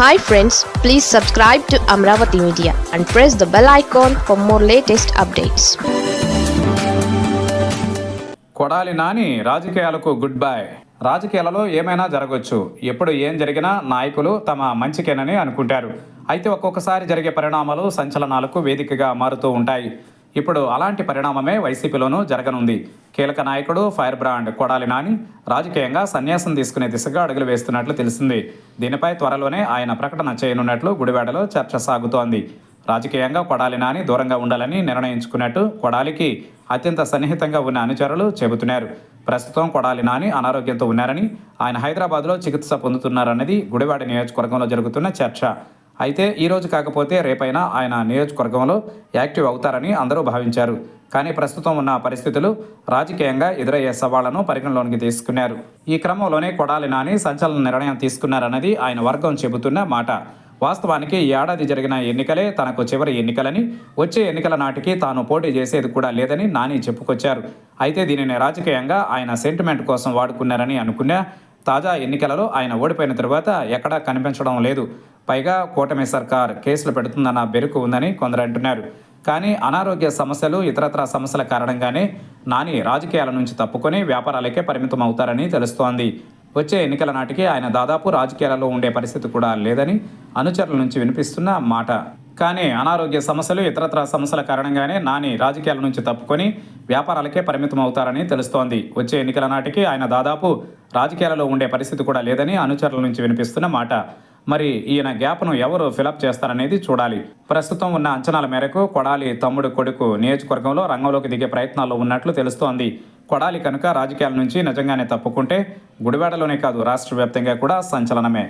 Hi friends please subscribe to Amaravati media and press the bell icon for more latest updates Kodali Nani రాజకీయాలకు good bye రాజకీయాలలో ఏమైనా జరగవచ్చు ఎప్పుడు ఏం జరిగినా నాయకులు తమ మంచికేనని అనుకుంటారు. అయితే ఒక్కొక్కసారి జరిగే పరిణామాలు సంచలనాలకు వేదికగా మారుతూ ఉంటాయి. ఇప్పుడు అలాంటి పరిణామమే వైసీపీలోనూ జరగనుంది. కీలక నాయకుడు ఫైర్ బ్రాండ్ కొడాలి నాని రాజకీయంగా సన్యాసం తీసుకునే దిశగా అడుగులు వేస్తున్నట్లు తెలిసింది. దీనిపై త్వరలోనే ఆయన ప్రకటన చేయనున్నట్లు గుడివాడలో చర్చ సాగుతోంది. రాజకీయంగా కొడాలి నాని దూరంగా ఉండాలని నిర్ణయించుకున్నట్టు కొడాలికి అత్యంత సన్నిహితంగా ఉన్న అనుచరులు చెబుతున్నారు. ప్రస్తుతం కొడాలి నాని అనారోగ్యంతో ఉన్నారని ఆయన హైదరాబాద్లో చికిత్స పొందుతున్నారన్నది గుడివాడ నియోజకవర్గంలో జరుగుతున్న చర్చ. అయితే ఈరోజు కాకపోతే రేపైనా ఆయన నియోజకవర్గంలో యాక్టివ్ అవుతారని అందరూ భావించారు. కానీ ప్రస్తుతం ఉన్న పరిస్థితులు రాజకీయంగా ఎదురయ్యే సవాళ్ళను పరిగణలోనికి తీసుకున్నారు. ఈ క్రమంలోనే కొడాలి నాని సంచలన నిర్ణయం తీసుకున్నారన్నది ఆయన వర్గం చెబుతున్న మాట. వాస్తవానికి ఈ ఏడాది జరిగిన ఎన్నికలే తనకు చివరి ఎన్నికలని వచ్చే ఎన్నికల నాటికి తాను పోటీ చేసేది కూడా లేదని నాని చెప్పుకొచ్చారు. అయితే దీనిని రాజకీయంగా ఆయన సెంటిమెంట్ కోసం వాడుకున్నారని అనుకున్నా తాజా ఎన్నికలలో ఆయన ఓడిపోయిన తరువాత ఎక్కడా కనిపించడం లేదు. పైగా కూటమి సర్కార్ కేసులు పెడుతుందన్న బెరుకు ఉందని కొందరు అంటున్నారు. కానీ అనారోగ్య సమస్యలు ఇతరత్ర సమస్యల కారణంగానే నాని రాజకీయాల నుంచి తప్పుకొని వ్యాపారాలకే పరిమితం అవుతారని తెలుస్తోంది. వచ్చే ఎన్నికల నాటికి ఆయన దాదాపు రాజకీయాలలో ఉండే పరిస్థితి కూడా లేదని అనుచరుల నుంచి వినిపిస్తున్న మాట. కానీ అనారోగ్య సమస్యలు ఇతరత్ర సమస్యల కారణంగానే నాని రాజకీయాల నుంచి తప్పుకొని వ్యాపారాలకే పరిమితం అవుతారని తెలుస్తోంది. వచ్చే ఎన్నికల నాటికి ఆయన దాదాపు రాజకీయాలలో ఉండే పరిస్థితి కూడా లేదని అనుచరుల నుంచి వినిపిస్తున్న మాట. మరి ఈయన గ్యాప్ను ఎవరు ఫిలప్ చేస్తారనేది చూడాలి. ప్రస్తుతం ఉన్న అంచనాల మేరకు కొడాలి తమ్ముడు కొడుకు నియోజకవర్గంలో రంగంలోకి దిగే ప్రయత్నాల్లో ఉన్నట్లు తెలుస్తోంది. కొడాలి కనుక రాజకీయాల నుంచి నిజంగానే తప్పుకుంటే గుడివాడలోనే కాదు రాష్ట్ర వ్యాప్తంగా కూడా సంచలనమే.